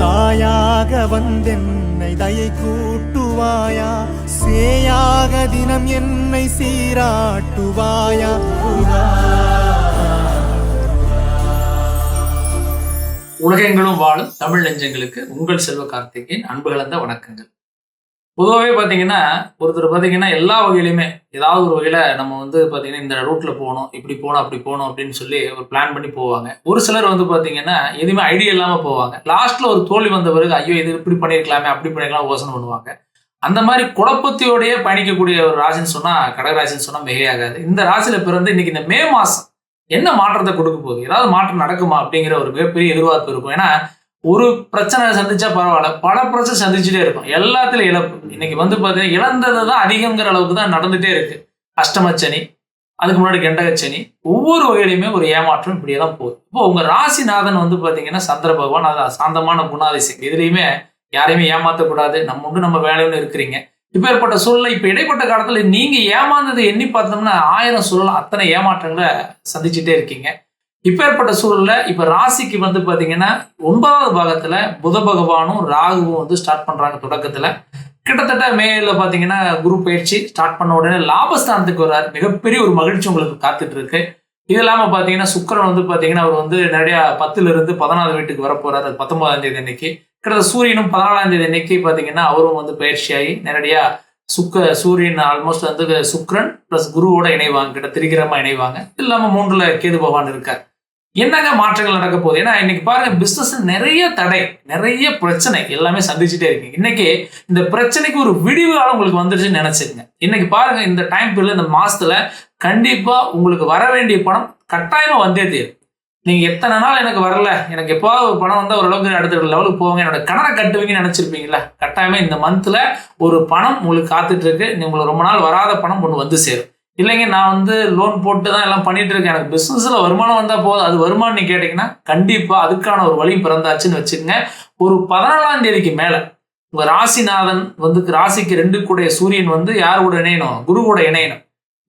தாயாக வந்தென்னை தயை கூட்டுவாயா? சேயாக தினம் என்னை சீராட்டுவாயா? உலகெங்களும் வாழும் தமிழ் நெஞ்சங்களுக்கு உங்கள் செல்வ கார்த்திகேயன் அன்பு கலந்த வணக்கங்கள். பொதுவாகவே பார்த்தீங்கன்னா ஒருத்தர் பார்த்தீங்கன்னா எல்லா வகையிலுமே ஏதாவது ஒரு வகையில் நம்ம வந்து பார்த்தீங்கன்னா இந்த ரூட்டில் போகணும் இப்படி போகணும் அப்படி போகணும் அப்படின்னு சொல்லி ஒரு பிளான் பண்ணி போவாங்க. ஒரு சிலர் வந்து பார்த்தீங்கன்னா எதுவுமே ஐடியா இல்லாமல் போவாங்க. லாஸ்ட்டில் ஒரு தோல்வி வந்த பிறகு ஐயோ இது இப்படி பண்ணியிருக்கலாமே அப்படி பண்ணிருக்கலாம் யோசனை பண்ணுவாங்க. அந்த மாதிரி குழப்பத்தையோடய பயணிக்கக்கூடிய ஒரு ராசின்னு சொன்னால் கடகராசின்னு சொன்னால் மிகையாகாது இந்த ராசியில் பிறந்து இன்னைக்கு இந்த மே மாதம் என்ன மாற்றத்தை கொடுக்க போகுது? ஏதாவது மாற்றம் நடக்குமா அப்படிங்கிற ஒரு மிகப்பெரிய எதிர்பார்ப்பு இருக்கும். ஏன்னா ஒரு பிரச்சனை சந்திச்சா பரவாயில்ல. பல பிரச்சனை சந்திச்சுட்டே இருக்கும். எல்லாத்துலயும் இழப்பு. இன்னைக்கு வந்து பார்த்தீங்கன்னா இழந்தது தான் அதிகங்கிற அளவுக்கு தான் நடந்துட்டே இருக்கு. அஷ்டமச்சனி அதுக்கு முன்னாடி கெண்டகச்சனி ஒவ்வொரு வகையிலையுமே ஒரு ஏமாற்றம் இப்படியே தான் போகுது. இப்போ உங்க ராசிநாதன் வந்து பார்த்தீங்கன்னா சந்திர பகவான் அது சாந்தமான குணாதிசயம். இதுலயுமே யாரையுமே ஏமாற்றக்கூடாது நம்ம உண்டு நம்ம வேலைன்னு இருக்கிறீங்க. இப்போ ஏற்பட்ட சூழ்நிலை இப்போ இடைப்பட்ட காலத்துல நீங்க ஏமாந்ததை எண்ணி பார்த்தோம்னா ஆயிரம் சூழல் அத்தனை ஏமாற்றங்களை சந்திச்சுட்டே இருக்கீங்க. இப்போ ஏற்பட்ட சூழல்ல இப்ப ராசிக்கு வந்து பாத்தீங்கன்னா ஒன்பதாவது பாகத்துல புத பகவானும் ராகுவும் வந்து ஸ்டார்ட் பண்றாங்க தொடக்கத்துல. கிட்டத்தட்ட மேல பாத்தீங்கன்னா குரு பயிற்சி ஸ்டார்ட் பண்ண உடனே லாபஸ்தானத்துக்கு வர்றாரு. மிகப்பெரிய ஒரு மகிழ்ச்சி உங்களுக்கு காத்துட்டு இருக்கு. இது இல்லாம பாத்தீங்கன்னா சுக்கரன் வந்து பாத்தீங்கன்னா அவர் வந்து நிறைய பத்துல இருந்து பதினாலு வீட்டுக்கு வர போகிறார் அது பத்தொன்பதாம் தேதி அன்னைக்கு. கிட்டத்தட்ட சூரியனும் பதினாலாம் தேதி அன்னைக்கு பாத்தீங்கன்னா அவரும் வந்து பயிற்சியாகி நேரடியா சுக்க சூரியன் ஆல்மோஸ்ட் வந்து சுக்ரன் பிளஸ் குருவோட இணைவாங்க. கிட்ட திரிகிரமா இணைவாங்க. இது இல்லாம மூன்றுல கேது பகவான் இருக்கார். என்னங்க மாற்றங்கள் நடக்க போகுது? ஏன்னா இன்னைக்கு பாருங்க பிசினஸ் நிறைய தடை நிறைய பிரச்சனை எல்லாமே சந்திச்சுட்டே இருக்கு. இன்னைக்கு இந்த பிரச்சனைக்கு ஒரு விடிவு காலம் உங்களுக்கு வந்துருச்சுன்னு நினைச்சிருங்க இன்னைக்கு பாருங்க இந்த டைம் பீரியட் இந்த மாசத்துல கண்டிப்பா உங்களுக்கு வர வேண்டிய பணம் கட்டாயமா வந்தே தீரும். நீங்க எத்தனை நாள் எனக்கு வரல எனக்கு எப்போ பணம் வந்தா ஓரளவுக்கு அடுத்த லெவலுக்கு போவாங்க என்னோட கடனை கட்டுவீங்கன்னு நினைச்சிருப்பீங்களா கட்டாயமா இந்த மந்த்ல ஒரு பணம் உங்களுக்கு காத்துட்டு இருக்கு. நீ உங்களுக்கு ரொம்ப நாள் வராத பணம் ஒன்று வந்து சேரும். இல்லைங்க நான் வந்து லோன் போட்டு தான் எல்லாம் பண்ணிட்டு இருக்கேன் எனக்கு பிஸ்னஸில் வருமானம் வந்தால் போதும். அது வருமானம் நீ கேட்டிங்கன்னா கண்டிப்பாக அதுக்கான ஒரு வழி பிறந்தாச்சுன்னு வச்சுக்கோங்க. ஒரு பதினாலாம் தேதிக்கு மேலே உங்கள் ராசிநாதன் வந்து ராசிக்கு ரெண்டு கூட சூரியன் வந்து யார் கூட இணையணும்? குரு கூட இணையணும்.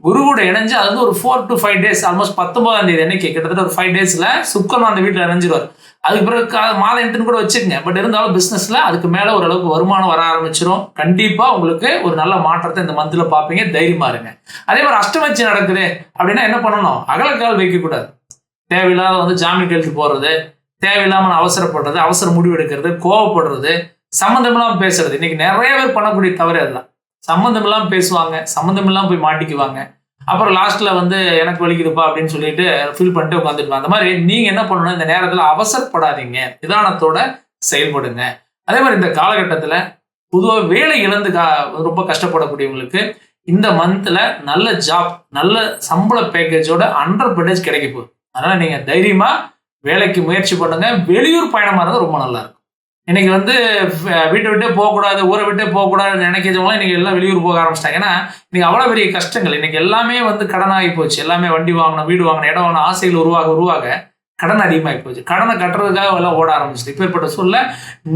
குரு கூட இணைஞ்சு அது வந்து ஒரு four to five days almost பத்தொன்பதாம் தேதி அன்னைக்கு கிட்டத்தட்ட ஒரு ஃபைவ் டேஸில் சுக்கரன் அந்த வீட்டில் இணைஞ்சிருவார். அதுக்கு பிறகு கா- மாத எட்டுன்னு கூட வச்சுக்கங்க. பட் இருந்தாலும் பிஸ்னஸில் அதுக்கு மேலே ஓரளவுக்கு வருமானம் வர ஆரம்பிச்சிடும் கண்டிப்பாக உங்களுக்கு ஒரு நல்ல மாற்றத்தை இந்த மந்தில் பார்ப்பீங்க. தைரியமாக இருங்க. அதே மாதிரி அஷ்டமச்சி நடக்குது அப்படின்னா என்ன பண்ணணும்? அகலக்கால் வைக்கக்கூடாது. தேவையில்லாத வந்து ஜாமீன் கழுத்து போடுறது தேவையில்லாமல் அவசரப்படுறது அவசர முடிவு எடுக்கிறது கோவப்படுறது சம்மந்தம் பேசுறது. இன்னைக்கு நிறைய பேர் பண்ணக்கூடிய தவறு அதுதான். சம்மந்தம் இல்லாம பேசுவாங்க சம்மந்தம் போய் மாட்டிக்குவாங்க. அப்புறம் லாஸ்ட்ல வந்து எனக்கு வலிக்குதுப்பா அப்படின்னு சொல்லிட்டு ஃபீல் பண்ணிட்டு உட்காந்துருப்பாங்க அந்த மாதிரி நீங்க என்ன பண்ணணும் இந்த நேரத்துல அவசரப்படாதீங்க. நிதானத்தோட செயல்படுங்க. அதே மாதிரி இந்த காலகட்டத்துல பொதுவாக வேலை இழந்து கா ரொம்ப கஷ்டப்படக்கூடியவங்களுக்கு இந்த மந்த்ல நல்ல ஜாப் நல்ல சம்பள பேக்கேஜோட ஹண்ட்ரட் பர்சன்டேஜ் கிடைக்க போகுது. அதனால நீங்க தைரியமா வேலைக்கு முயற்சி பண்ணுங்க. வெளியூர் பயணமா இருந்தால் ரொம்ப நல்லா இருக்கும். இன்னைக்கு வந்து வீட்டை விட்டே போகக்கூடாது ஊரை விட்டே போகக்கூடாதுன்னு நினைக்கிறவங்களாம் இன்னைக்கு எல்லாம் வெளியூர் போக ஆரம்பிச்சிட்டாங்க. ஏன்னா இன்னைக்கு அவ்வளோ பெரிய கஷ்டங்கள். இன்னைக்கு எல்லாமே வந்து கடனாகி போச்சு. எல்லாமே வண்டி வாங்கணும் வீடு வாங்கணும் இடம் வாங்கணும் ஆசைகள் உருவாக உருவாக கடன் அதிகமாகி போச்சு. கடனை கட்டுறதுக்காக எல்லாம் ஓட ஆரம்பிச்சிட்டு இப்பேற்பட்ட சூழ்நிலை.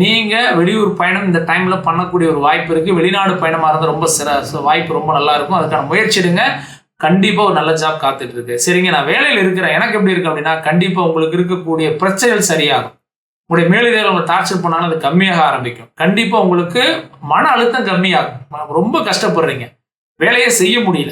நீங்கள் வெளியூர் பயணம் இந்த டைமில் பண்ணக்கூடிய ஒரு வாய்ப்பு இருக்குது வெளிநாடு பயணமாக இருந்தால் ரொம்ப சிற வாய்ப்பு ரொம்ப நல்லா இருக்கும். அதுக்கான முயற்சி எடுங்க. கண்டிப்பாக ஒரு நல்ல ஜாப் காத்துட்டு இருக்கு. சரிங்க நான் வேலையில் இருக்கிறேன். எனக்கு எப்படி இருக்கு அப்படின்னா கண்டிப்பாக உங்களுக்கு இருக்கக்கூடிய பிரச்சனைகள் சரியாகும். உங்களுடைய மேலதிகாரி உங்களை டார்ச்சர் பண்ணாலும் அது கம்மியாக ஆரம்பிக்கும். கண்டிப்பாக உங்களுக்கு மன அழுத்தம் கம்மியாகும். ரொம்ப கஷ்டப்படுறீங்க. வேலையே செய்ய முடியல.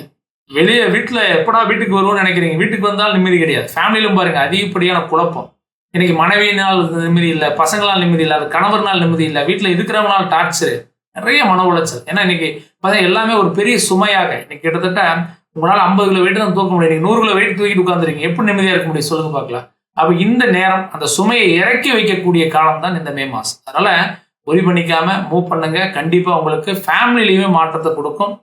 வெளியே வீட்டில் எப்படா வீட்டுக்கு வருவோம்னு நினைக்கிறீங்க. வீட்டுக்கு வந்தாலும் நிம்மதி கிடையாது. ஃபேமிலியிலும் பாருங்கள் அதிகப்படியான குழப்பம். இன்னைக்கு மனைவியினால் நிம்மதி இல்லை பசங்களால் நிம்மதி இல்லை அது கணவர்னால் நிம்மதி இல்லை வீட்டில் இருக்கிறவங்களால் டார்ச்சர் நிறைய மன உளைச்சல். ஏன்னா இன்னைக்கு பார்த்தா எல்லாமே ஒரு பெரிய சுமையாக. இன்னைக்கு கிட்டத்தட்ட உங்களால் ஐம்பது கிலோ வெயிட் தான் தூக்க முடியும். நீங்கள் நூறு கிலோ வெயிட் தூக்கிட்டு உட்காந்துருக்கீங்க எப்படி நிம்மதியாக இருக்க முடியும்? சொல்லுங்க பார்க்கலாம். அப்போ இந்த நேரம் அந்த சுமையை இறக்கி வைக்கக்கூடிய காலம் தான் இந்த மே மாதம் அதனால் ஒரி பண்ணிக்காம மூவ் பண்ணுங்க. கண்டிப்பாக உங்களுக்கு ஃபேமிலிலையுமே மாற்றத்தை கொடுக்கும்.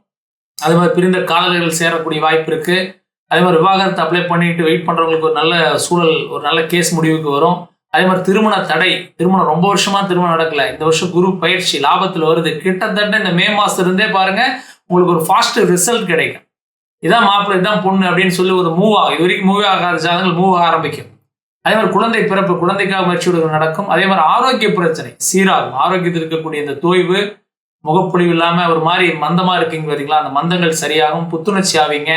அது மாதிரி பிரிந்த காதலர்கள் சேரக்கூடிய வாய்ப்பு இருக்குது அதே மாதிரி விவாகரத்தை அப்ளை பண்ணிட்டு வெயிட் பண்ணுறவங்களுக்கு ஒரு நல்ல சூழல் ஒரு நல்ல கேஸ் முடிவுக்கு வரும். அதே மாதிரி திருமண தடை திருமணம் ரொம்ப வருஷமாக திருமணம் நடக்கல. இந்த வருஷம் குரு பயிற்சி லாபத்தில் வருது. கிட்டத்தட்ட இந்த மே மாசத்துல இருந்தே பாருங்க உங்களுக்கு ஒரு ஃபாஸ்ட் ரிசல்ட் கிடைக்கும். இதான் மாப்பிள்ளை இதான் பொண்ணு அப்படின்னு சொல்லி ஒரு மூவ் ஆகும். இது வரைக்கும் மூவ் ஆகாத ஜாதகங்கள் மூவ் ஆக ஆரம்பிக்கும். அதே மாதிரி குழந்தை பிறப்பு குழந்தைக்காக முயற்சி விடுவது நடக்கும். அதே மாதிரி ஆரோக்கிய பிரச்சனை சீராகும். ஆரோக்கியத்தில் இருக்கக்கூடிய இந்த தோய்வு முகப்பொழிவு இல்லாமல் ஒரு மாதிரி மந்தமாக இருக்கீங்க பார்த்தீங்களா அந்த மந்தங்கள் சரியாகும் புத்துணர்ச்சி ஆவீங்க.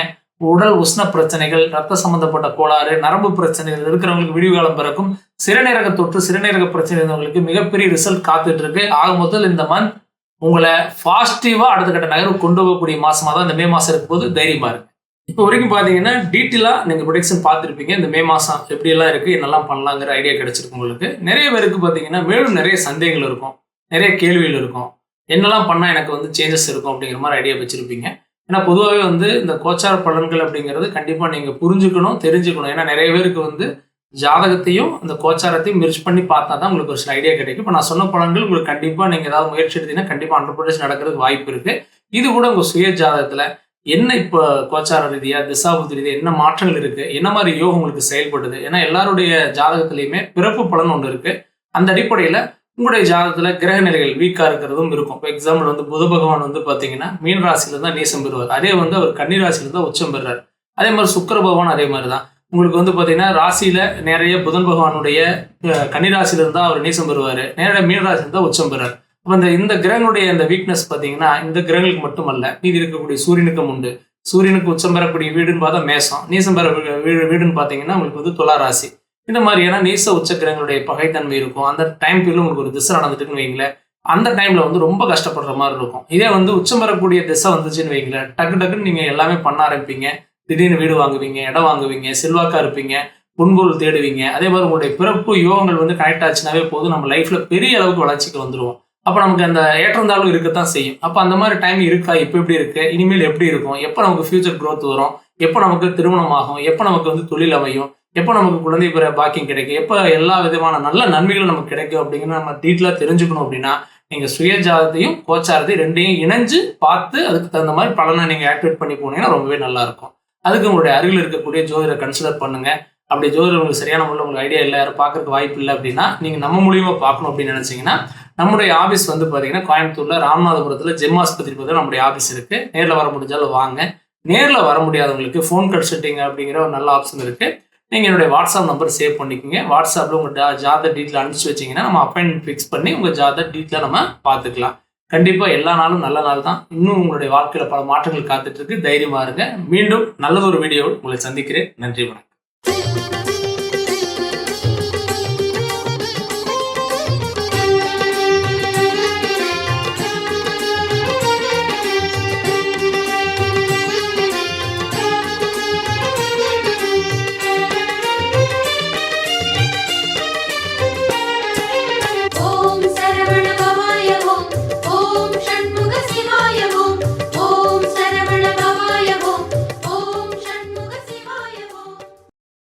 உடல் உஷ்ண பிரச்சனைகள் ரத்த சம்பந்தப்பட்ட கோளாறு நரம்பு பிரச்சனைகள் இருக்கிறவங்களுக்கு விடிவு காலம் பிறக்கும். சிறுநீரக தொற்று சிறுநீரக பிரச்சனை இருந்தவங்களுக்கு மிகப்பெரிய ரிசல்ட் காத்துட்டு இருக்கு ஆக முதல் இந்த மந்த் உங்களை பாசிட்டிவாக அடுத்த கட்ட நகர்வு கொண்டு போகக்கூடிய மாதமாக தான் இந்த மே மாதம் இருக்கும்போது தைரியமாக இருக்கு இப்போ வரைக்கும் பார்த்தீங்கன்னா டீட்டெயிலாக நீங்கள் ப்ரொடக்ஷன் பார்த்துருப்பீங்க. இந்த மே மாதம் எப்படியெல்லாம் இருக்குது என்னெல்லாம் பண்ணலாங்கிற ஐடியா கிடச்சிருக்கு உங்களுக்கு. நிறைய பேருக்கு பார்த்தீங்கன்னா மேலும் நிறைய சந்தேகங்கள் இருக்கும். நிறைய கேள்விகள் இருக்கும். என்னெல்லாம் பண்ணால் எனக்கு வந்து சேஞ்சஸ் இருக்கும் அப்படிங்கிற மாதிரி ஐடியா வச்சுருப்பீங்க. ஏன்னா பொதுவாகவே வந்து இந்த கோச்சார பலன்கள் அப்படிங்கிறது கண்டிப்பாக நீங்கள் புரிஞ்சுக்கணும் தெரிஞ்சுக்கணும். ஏன்னா நிறைய பேருக்கு வந்து ஜாதகத்தையும் அந்த கோச்சாரத்தையும் மிர்ச் பண்ணி பார்த்தா தான் உங்களுக்கு ஒரு சில ஐடியா கிடைக்கும். இப்போ நான் சொன்ன பலன்கள் உங்களுக்கு கண்டிப்பாக நீங்கள் ஏதாவது முயற்சி எடுத்தீங்கன்னா கண்டிப்பாக ஹண்ட்ரட் நடக்கிறதுக்கு வாய்ப்பு இருக்குது இது கூட உங்கள் சுய ஜாதகத்தில் என்ன இப்போ கோச்சார ரீதியாக திசாபுத்தி ரீதியாக என்ன மாற்றங்கள் இருக்குது என்ன மாதிரி யோகம் உங்களுக்கு செயல்படுது? ஏன்னா எல்லாருடைய ஜாதகத்துலேயுமே பிறப்பு பலன் ஒன்று இருக்குது அந்த அடிப்படையில் உங்களுடைய ஜாதகத்தில் கிரக நிலைகள் வீக்காக இருக்கிறதும் இருக்கும். இப்போ எக்ஸாம்பிள் வந்து புத பகவான் வந்து பார்த்தீங்கன்னா மீன் ராசியில தான் நேசம் பெறுவார். அதே வந்து அவர் கன்னி ராசியில தான் உச்சம் பெறுறார். அதே மாதிரி சுக்கிர பகவான் அதே மாதிரி தான். உங்களுக்கு வந்து பார்த்தீங்கன்னா ராசியில் நிறைய புதன் பகவானுடைய அஹ், கன்னி அவர் நீசம் பெறுவார். நேரடியாக மீன் ராசியில் இருந்தா உச்சம் பெறார் அப்போ இந்த இந்த கிரகனுடைய இந்த வீக்னஸ் பார்த்தீங்கன்னா இந்த கிரகங்களுக்கு மட்டுமல்ல மீதி இருக்கக்கூடிய சூரியனுக்கும் உண்டு. சூரியனுக்கு உச்சம் பெறக்கூடிய வீடுன்னு பார்த்தா மேசம். நீசம் பெற வீ- வீடு வீடுன்னு பார்த்தீங்கன்னா உங்களுக்கு வந்து துலா ராசி. இந்த மாதிரியான நீச உச்ச கிரகங்களுடைய பகைத்தன்மை இருக்கும். அந்த டைம் பீரியட் உங்களுக்கு ஒரு திசை நடந்துட்டுன்னு வைங்களேன். அந்த டைம்ல வந்து ரொம்ப கஷ்டப்படுற மாதிரி இருக்கும். இதே வந்து உச்சம் பெறக்கூடிய திசை வந்துச்சுன்னு வைங்களேன். டக்கு டக்குன்னு நீங்க எல்லாமே பண்ண ஆரம்பிப்பீங்க. திடீர்னு வீடு வாங்குவீங்க இடம் வாங்குவீங்க செல்வாக்கா இருப்பீங்க பொன்பொருள் தேடுவீங்க. அதே மாதிரி உங்களுடைய பிறப்பு யோகங்கள் வந்து கனெக்ட் ஆச்சுனாவே போதும். நம்ம லைஃப்ல பெரிய அளவுக்கு வளர்ச்சிக்கு வந்துருவோம். அப்போ நமக்கு அந்த ஏற்றந்தாழ்வு இருக்கத்தான் செய்யும். அப்போ அந்த மாதிரி டைம் இருக்கா? இப்போ எப்படி இருக்கு? இனிமேல் எப்படி இருக்கும்? எப்போ நமக்கு ஃபியூச்சர் க்ரோத் வரும்? எப்போ நமக்கு திருமணம் ஆகும் எப்போ நமக்கு வந்து தொழில் அமையும்? எப்போ நமக்கு குழந்தை பிற பாக்கியம் கிடைக்கும்? எப்போ எல்லா விதமான நல்ல நன்மைகளும் நமக்கு கிடைக்கும் அப்படிங்கிற நம்ம டீட்டெயிலாக தெரிஞ்சுக்கணும் அப்படின்னா நீங்கள் சுய ஜாதத்தையும் கோச்சாரத்தையும் ரெண்டையும் இணைஞ்சு பார்த்து அதுக்கு தகுந்த மாதிரி பலனை நீங்கள் ஆக்டிவேட் பண்ணி போனீங்கன்னா ரொம்பவே நல்லாயிருக்கும் அதுக்கு உங்களுடைய அருகில் இருக்கக்கூடிய ஜோதிடரை கன்சிடர் பண்ணுங்கள் அப்படி ஜோதிடர் உங்களுக்கு சரியான முறையில் உங்களுக்கு ஐடியா இல்லை யாரும் பார்க்கறதுக்கு வாய்ப்பு இல்லை அப்படின்னா நீங்கள் நம்ம மூலியமாக பார்க்கணும் அப்படின்னு நினச்சிங்கன்னா நம்முடைய ஆஃபீஸ் வந்து பார்த்தீங்கன்னா கோயம்புத்தூரில் ராமநாதபுரத்தில் ஜெம் ஆஸ்பத்திரி பக்கத்தில் நம்முடைய ஆஃபீஸ் இருக்கு. நேரில் வர முடிஞ்சாலும் வாங்க. நேரில் வர முடியாதவங்களுக்கு ஃபோன் கன்சல்ட்டிங் அப்படிங்கிற ஒரு நல்ல ஆப்ஷன் இருக்குது நீங்கள் என்னுடைய வாட்ஸ்அப் நம்பர் சேவ் பண்ணிக்கோங்க. வாட்ஸ்அப்பில் உங்கள் ஜா ஜாத டீட்டெயில் அனுப்பிச்சு வச்சீங்கன்னா நம்ம அப்பாயின்மெண்ட் ஃபிக்ஸ் பண்ணி உங்கள் ஜாதர் டீட்டெயிலாக நம்ம பார்த்துக்கலாம் கண்டிப்பாக எல்லா நாளும் நல்ல நாள் தான். இன்னும் உங்களுடைய வாழ்க்கையில் பல மாற்றங்கள் காத்துட்டு இருக்கு. இருங்க. மீண்டும் நல்லதொரு வீடியோவில் உங்களை சந்திக்கிறேன். நன்றி வணக்கம். Thank you.